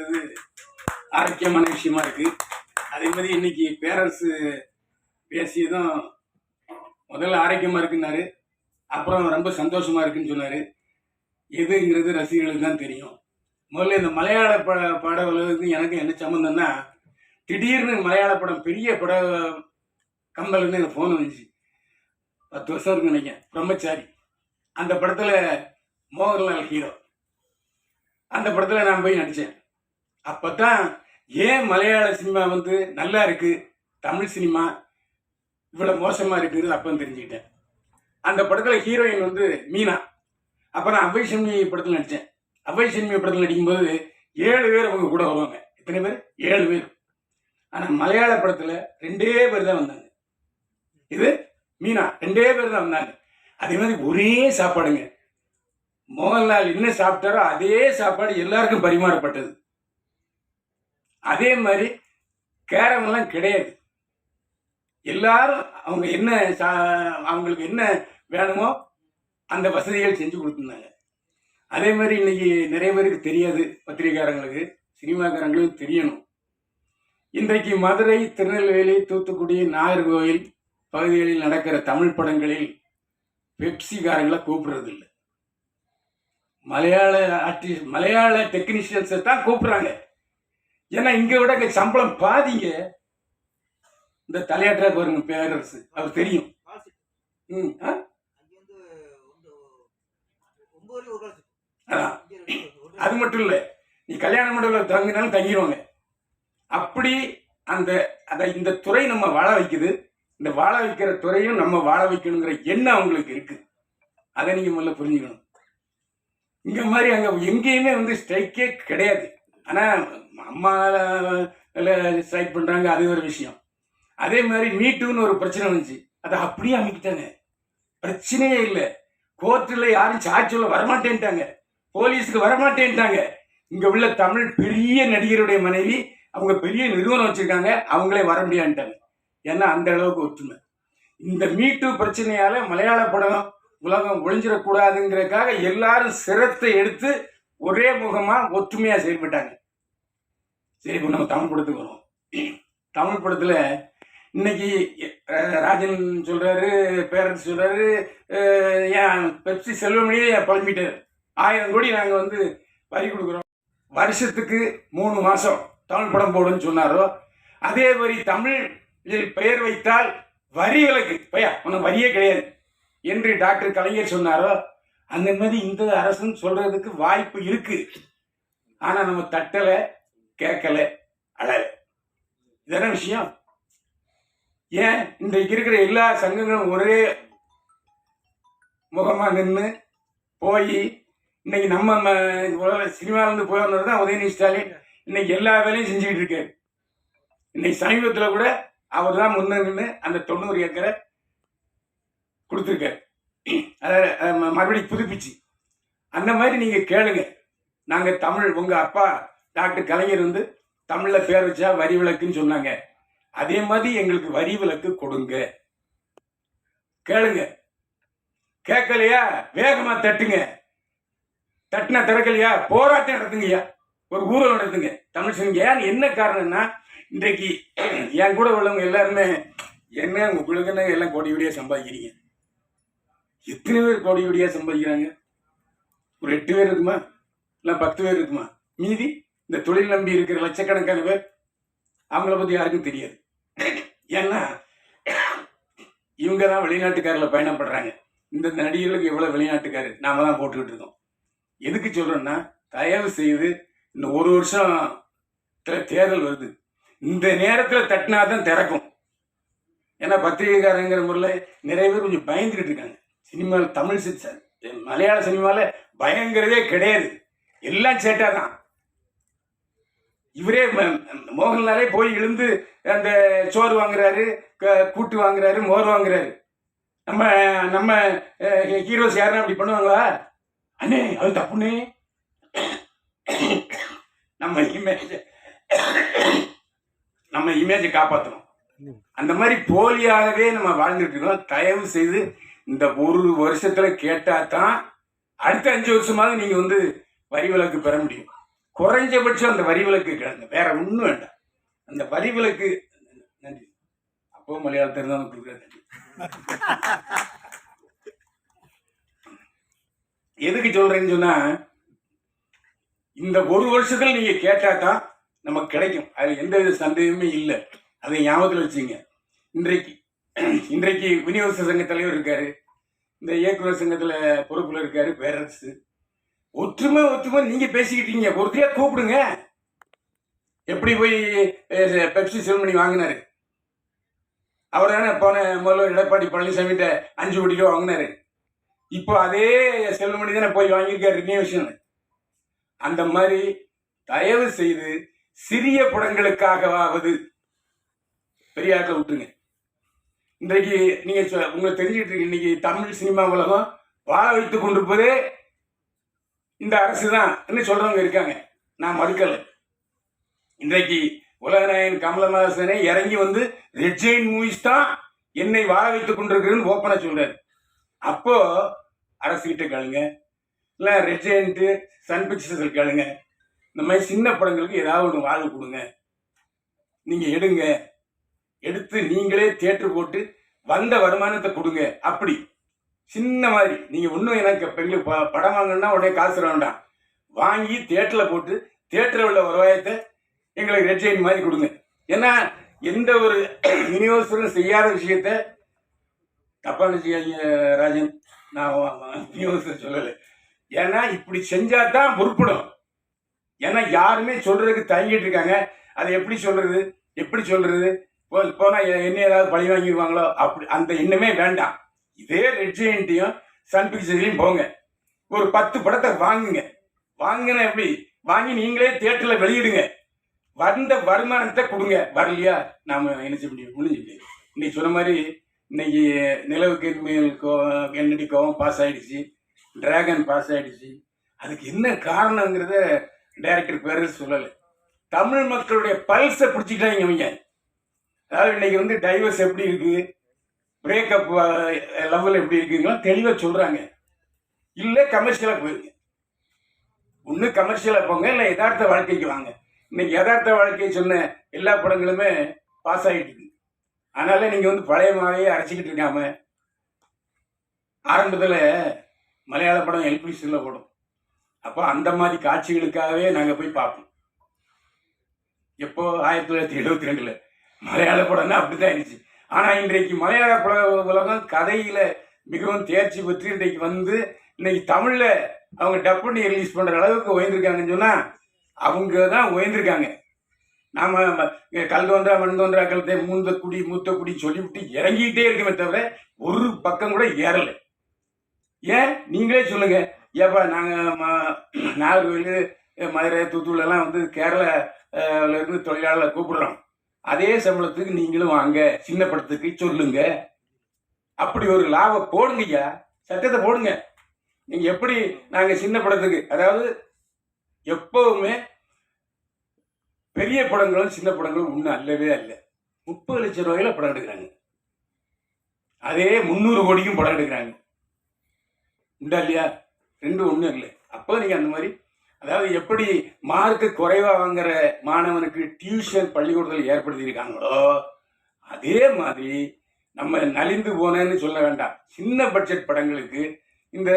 இருக்கிறது. ஆரோக்கியமான விஷயமா இருக்கு. அதே மாதிரி இன்னைக்கு பேரரசு பேசியதும் முதல்ல ஆரோக்கியமா இருக்குன்னாரு. அப்புறம் ரொம்ப சந்தோஷமா இருக்குன்னு சொன்னாரு. எதுங்கிறது ரசிகர்களுக்கு தான் தெரியும். முதல்ல இந்த மலையாள பட பட உலகத்துக்கு எனக்கு என்ன சம்மந்தம்னா திடீர்னு மலையாள படம் பெரிய பட கம்பல்னு எனக்கு ஃபோன் வந்துச்சு. பத்து வருஷம் இருக்கு நினைக்கிறேன். பிரம்மச்சாரி. அந்த படத்தில் மோகன்லால் ஹீரோ அந்த படத்தில் நான் போய் நடித்தேன் அப்போ தான் ஏன் மலையாள சினிமா வந்து நல்லா இருக்கு? தமிழ் சினிமா இவ்வளோ மோசமாக இருக்குங்கிறது அப்போ தெரிஞ்சுக்கிட்டேன். அந்த படத்தில் ஹீரோயின் வந்து மீனா. அப்போ நான் அவ்வை சின்மி படத்தில் நடித்தேன் அவ்வை சின்மி படத்தில் நடிக்கும்போது ஏழு பேர் அவங்க கூட வருவாங்க. எத்தனை பேர்? ஏழு பேர். ஆனால் மலையாள படத்தில் ரெண்டே பேர் தான் வந்தாங்க. இது மீனா. ரெண்டே பேர் தான் வந்தாங்க. அதே மாதிரி ஒரே சாப்பாடுங்க. மோகன்லால் என்ன சாப்பிட்டாரோ அதே சாப்பாடு எல்லாருக்கும் பரிமாறப்பட்டது. அதே மாதிரி கேரமெல்லாம் கிடையாது. எல்லாரும் அவங்க என்ன சா- அவங்களுக்கு என்ன வேணுமோ அந்த வசதிகள் செஞ்சு கொடுத்துருந்தாங்க. அதே மாதிரி இன்னைக்கு நிறைய பேருக்கு தெரியாது பத்திரிகாரங்களுக்கு சினிமாக்காரங்களுக்கு தெரியணும். இன்றைக்கு மதுரை திருநெல்வேலி தூத்துக்குடி நாகர்கோவில் பகுதிகளில் நடக்கிற தமிழ் படங்களில் பெப்சிக்காரங்களை கூப்பிடுறது இல்லை மலையாள ஆர்டிஸ்ட் மலையாள டெக்னீஷியன்ஸை தான் கூப்பிட்றாங்க. ஏன்னா இங்க விட சம்பளம் பாதிங்க. இந்த தலையாட்டுற பாருங்க பேரரசு. அவர் தெரியும். ம் ஆ? அது மட்டும் இல்லை நீ கல்யாண மண்டபத்தில் தங்கினாலும் தங்கிடுவாங்க அப்படி அந்த அதை இந்த துறை நம்ம வாழ வைக்குது. இந்த வாழ வைக்கிற துறையும் நம்ம வாழ வைக்கணுங்கிற எண்ணம் அவங்களுக்கு இருக்கு. அதை நீங்க முதல்ல புரிஞ்சுக்கணும். இங்க மாதிரி அங்க எங்கேயுமே வந்து ஸ்ட்ரைக்கே கிடையாது. ஆனால் அம்மா ஸ்ட்ரைக் பண்ணுறாங்க அது ஒரு விஷயம். அதே மாதிரி மீட்டுன்னு ஒரு பிரச்சனை வந்துச்சு. அதை அப்படியே அமைக்கிட்டாங்க. பிரச்சனையே இல்லை. கோர்ட்டில் யாரும் சாட்சியில் வரமாட்டேன்ட்டாங்க. போலீஸுக்கு வரமாட்டேன்ட்டாங்க. இங்கே உள்ள தமிழ் பெரிய நடிகருடைய மனைவி அவங்க பெரிய நிறுவனம் வச்சுருக்காங்க. அவங்களே வர முடியான்ட்டாங்க. ஏன்னா அந்த அளவுக்கு ஒற்றுமை. இந்த மீட்டு பிரச்சனையால் மலையாள படம் உலகம் ஒழிஞ்சிடக்கூடாதுங்கிறதுக்காக எல்லாரும் சிரத்தை எடுத்து ஒரே முகமா ஒற்றுமையா செயல்பட்டாங்க சரி இப்போ நம்ம தமிழ் படத்துக்கு வரும் தமிழ் படத்துல இன்னைக்கு ராஜன் சொல்றாரு பேரண்ட்ஸ் சொல்றாரு ஏன் பெப்சி செல்வமணியே புலம்பிட்டாரு. ஆயிரம் கோடி நாங்கள் வந்து வரி கொடுக்குறோம். வருஷத்துக்கு மூணு மாசம் தமிழ் படம் போடுன்னு சொன்னாரோ அதே மாதிரி தமிழ் பெயர் வைத்தால் வரி விலக்கு. பையா உனக்கு வரியே கிடையாது. என்று டாக்டர் கலைஞர் சொன்னாரோ அந்த மாதிரி இந்த அரசுன்னு சொல்றதுக்கு வாய்ப்பு இருக்கு. ஆனா நம்ம தட்டல கேட்கல அழல. இதான விஷயம்? ஏன் இன்றைக்கு இருக்கிற எல்லா சங்கங்களும் ஒரே முகமா நின்று போய் இன்னைக்கு நம்ம ம- சினிமால இருந்து போய் வந்தது தான் உதயநிதி ஸ்டாலின். இன்னைக்கு எல்லா வேலையும் செஞ்சுக்கிட்டு இருக்காரு. இன்னைக்கு சமீபத்தில் கூட அவர் தான் முன்னே நின்று அந்த தொண்ணூறு ஏக்கரை கொடுத்துருக்காரு. மறுபடியும் புதுப்பிச்சு. அந்த மாதிரி நீங்கள் கேளுங்க. நாங்கள் தமிழ் உங்கள் அப்பா டாக்டர் கலைஞர் வந்து தமிழில் பேர் வச்சா வரி விளக்குன்னு சொன்னாங்க. அதே மாதிரி எங்களுக்கு வரி விலக்கு கொடுங்க. கேளுங்க. கேட்கலையா? வேகமா தட்டுங்க. தட்டினா திறக்கலையா? போராட்டம் நடத்துங்கய்யா. ஒரு ஊழல் நடத்துங்க. தமிழ் சிங்க ஏன் என்ன காரணம்னா இன்றைக்கு என் கூட உள்ளவங்க எல்லாருமே என்ன உங்களுக்கு என்ன எல்லாம் கோடி கோடியே சம்பாதிக்கிறீங்க? எத்தனை பேர் கோடி கோடியா சம்பாதிக்கிறாங்க? ஒரு எட்டு பேர் இருக்குமா? இல்லை பத்து பேர் இருக்குமா? மீதி இந்த தொழில் நம்பி இருக்கிற லட்சக்கணக்கான பேர் அவங்கள பத்தி யாருக்கும் தெரியாது. ஏன்னா இவங்க தான் வெளிநாட்டுக்காரில் பயணப்படுறாங்க இந்த நடிகர்களுக்கு எவ்வளவு வெளிநாட்டுக்காரு? நாம தான் போட்டுக்கிட்டு இருக்கோம். எதுக்கு சொல்றேன்னா தயவு செய்து இந்த ஒரு வருஷம் தேர்தல் வருது. இந்த நேரத்தில் தட்டினா தான் திறக்கும். ஏன்னா பத்திரிகைக்காரங்கிற முறையில் நிறைய பேர் கொஞ்சம் பயந்துக்கிட்டு இருக்காங்க. சினிமாவில் தமிழ் சி- மலையாள சினிமாவில் பயங்கிறதே கிடையாது. எல்லாம் சேட்டா தான் இவரே ம- மோகன்லாலே போய் இழுந்து அந்த சோறு வாங்குறாரு க- கூட்டு வாங்குறாரு மோர் வாங்குறாரு. நம்ம நம்ம ஹீரோஸ் யாரும் அப்படி பண்ணுவாங்களா? அண்ணே அது தப்புண்ணே. நம்ம இமேஜ் நம்ம இமேஜை காப்பாற்றணும் அந்த மாதிரி போலியாகவே நம்ம வாழ்ந்துட்டு இருக்கோம். தயவு செய்து இந்த ஒரு வருஷத்துல கேட்டா தான் அடுத்த அஞ்சு வருஷமாவது நீங்க வந்து வரி விலக்கு பெற முடியும். குறைஞ்சபட்சம் அந்த வரி விலக்கு கிடந்த வேற ஒன்றும் வேண்டாம். அந்த வரி விலக்கு நன்றி. அப்போ மலையாளத்தில் தான் கொடுக்குறேன் நன்றி எதுக்கு சொல்றேன்னு சொன்னா இந்த ஒரு வருஷத்துல நீங்க கேட்டா தான் நமக்கு கிடைக்கும். அது எந்த வித சந்தேகமே இல்லை. அதை ஞாபகத்தில் வச்சுங்க இன்றைக்கு இன்றைக்கு விநியோக சங்க தலைவர் இருக்காரு. இந்த இயக்குநர் சங்கத்துல பொறுப்புல இருக்காரு பேரரசு. ஒற்றுமை ஒற்றுமை நீங்க பேசிக்கிட்டீங்க. ஒருத்தையா கூப்பிடுங்க. எப்படி போய் பெப்சி செல்மணி வாங்கினாரு? அவர் தானே போன முதல்வர் எடப்பாடி பழனிசாமிகிட்ட அஞ்சு கோடி ரூபா வாங்கினாரு. இப்போ அதே செல்வமணி தானே போய் வாங்கியிருக்காரு ரினியூவேஷன் அந்த மாதிரி தயவு செய்து சிறிய படங்களுக்காகவாவது பெரியாக்க விட்டுருங்க. இன்றைக்கு நீங்க சொ- உங்களுக்கு தெரிஞ்சுக்கிட்டு இருக்கு இன்னைக்கு தமிழ் சினிமா உலகம் வாழ வைத்துக் கொண்டிருப்பதே இந்த அரசு தான் சொல்றவங்க இருக்காங்க. நான் மறுக்கல. இன்றைக்கு உலகநாயகன் கமலஹாசனே இறங்கி வந்து ரெட்ஜைன் மூவிஸ் தான் என்னை வாழ வைத்துக் கொண்டிருக்கிறேன்னு ஓப்பனா சொல்றாரு. அப்போ அரசுகிட்ட கேளுங்க. இல்லை ரெட்ஜைன்ட்டு சன் பிக்சர்ஸ் கேளுங்க. இந்த மாதிரி சின்ன படங்களுக்கு ஏதாவது ஒன்று வாழ்வு கொடுங்க. நீங்க எடுங்க. எடுத்து நீங்களே தேட்டர் போட்டு வந்த வருமானத்தை கொடுங்க. அப்படி. சின்ன மாதிரி. நீங்கள் ஒன்றும் எனக்கு இப்ப எங்களுக்கு ப- படம் வாங்கணும்னா உடனே காசு வேண்டாம் வாங்கி தேட்டரில் போட்டு தேட்டரில் உள்ள வருவாயத்தை எங்களுக்கு ரெட் மாதிரி கொடுங்க. ஏன்னா எந்த ஒரு யூனிவர்சலும் செய்யாத விஷயத்த தப்பான நினைச்சுக்காதீங்க ராஜன். நான் யூனிவர்சல் சொல்லலை. ஏன்னா இப்படி செஞ்சா தான் பொறுப்படும் ஏன்னா யாருமே சொல்றதுக்கு தயங்கிட்டு இருக்காங்க. அதை எப்படி சொல்றது? எப்படி சொல்றது? போனா என்ன ஏதாவது பழி வாங்கிடுவாங்களோ? அப்படி அந்த எண்ணமே வேண்டாம். இதே ரெட் ஜெயண்ட்டையும் சன் பிக்சர்லையும் போங்க. ஒரு பத்து படத்தை வாங்குங்க. வாங்கின எப்படி? வாங்கி நீங்களே தியேட்டரில் வெளியிடுங்க. வந்த வருமானத்தை கொடுங்க. வரலையா? நாம என்ன செய்ய முடியும்? முடிஞ்சு இன்னைக்கு சொன்ன மாதிரி இன்னைக்கு நிலவுக்கு மேல் கோ என்னடி கோவம் பாஸ் ஆயிடுச்சு. டிராகன் பாஸ் ஆயிடுச்சு. அதுக்கு என்ன காரணங்கிறத டைரக்டர் பேர் சொல்லலை. தமிழ் மக்களுடைய பல்ஸை பிடிச்சிக்கிட்டாங்க இவங்க. அதாவது இன்னைக்கு வந்து டைவர்ஸ் எப்படி இருக்கு? பிரேக்கப் லெவல் எப்படி இருக்குங்களோ தெளிவாக சொல்கிறாங்க இல்லை கமர்ஷியலாக போயிருங்க ஒன்று கமர்ஷியலாக போங்க இல்லை யதார்த்த வாழ்க்கைக்கு வாங்க. இன்னைக்கு யதார்த்த வாழ்க்கையை சொன்ன எல்லா படங்களுமே பாஸ் ஆகிட்டு அதனால நீங்கள் வந்து பழைய மாவையே அரைச்சிக்கிட்டு இருக்காம ஆரம்பத்தில் மலையாள படம் எல்பிசியில் ஓடும் அப்போ அந்த மாதிரி காட்சிகளுக்காகவே நாங்கள் போய் பார்ப்போம். எப்போ? ஆயிரத்தி தொள்ளாயிரத்தி எழுபத்தி ரெண்டில். மலையாள படம்னா அப்படிதான் இருந்துச்சு. ஆனா இன்றைக்கு மலையாள பட உலகம் கதையில மிகவும் தேர்ச்சி பெற்று இன்றைக்கு வந்து இன்னைக்கு தமிழ்ல அவங்க டப் பண்ணி ரிலீஸ் பண்ற அளவுக்கு உயர்ந்திருக்காங்கன்னு சொன்னா அவங்க தான் உயர்ந்திருக்காங்க. நாம கல்தோன்றா கல் மண் கழுத்தை மூந்த குடி மூத்த குடி சொல்லிவிட்டு இறங்கிக்கிட்டே இருக்கமே தவிர ஒரு பக்கம் கூட ஏறல. ஏன்? நீங்களே சொல்லுங்க. ஏப்பா நாங்க நாகர்கோவில் மதுரை தூத்துக்குடி எல்லாம் வந்து கேரளா இருந்து தொழிலாளர்களை கூப்பிடுறோம். அதே சம்பளத்துக்கு நீங்களும் வாங்க சின்ன படத்துக்கு சொல்லுங்க. அப்படி ஒரு லாபம் போடுங்கய்யா. சட்டத்தை போடுங்க. நீங்க எப்படி நாங்க சின்ன படத்துக்கு அதாவது எப்பவுமே பெரிய படங்களும் சின்ன படங்களும் ஒன்றும் அல்லவே அல்ல. முப்பது லட்சம் ரூபாயில படம் எடுக்கிறாங்க. அதே முந்நூறு கோடிக்கும் படம் எடுக்கிறாங்க. உண்டா இல்லையா? ரெண்டு ஒன்றும் இல்லை. அப்போ நீங்க அந்த மாதிரி அதாவது எப்படி மார்க்கு குறைவாக வாங்குற மாணவனுக்கு டியூஷன் பள்ளிக்கூடத்தில் ஏற்படுத்தியிருக்காங்களோ அதே மாதிரி நம்ம நலிந்து போனேன்னு சொல்ல வேண்டாம். சின்ன பட்ஜெட் படங்களுக்கு இந்த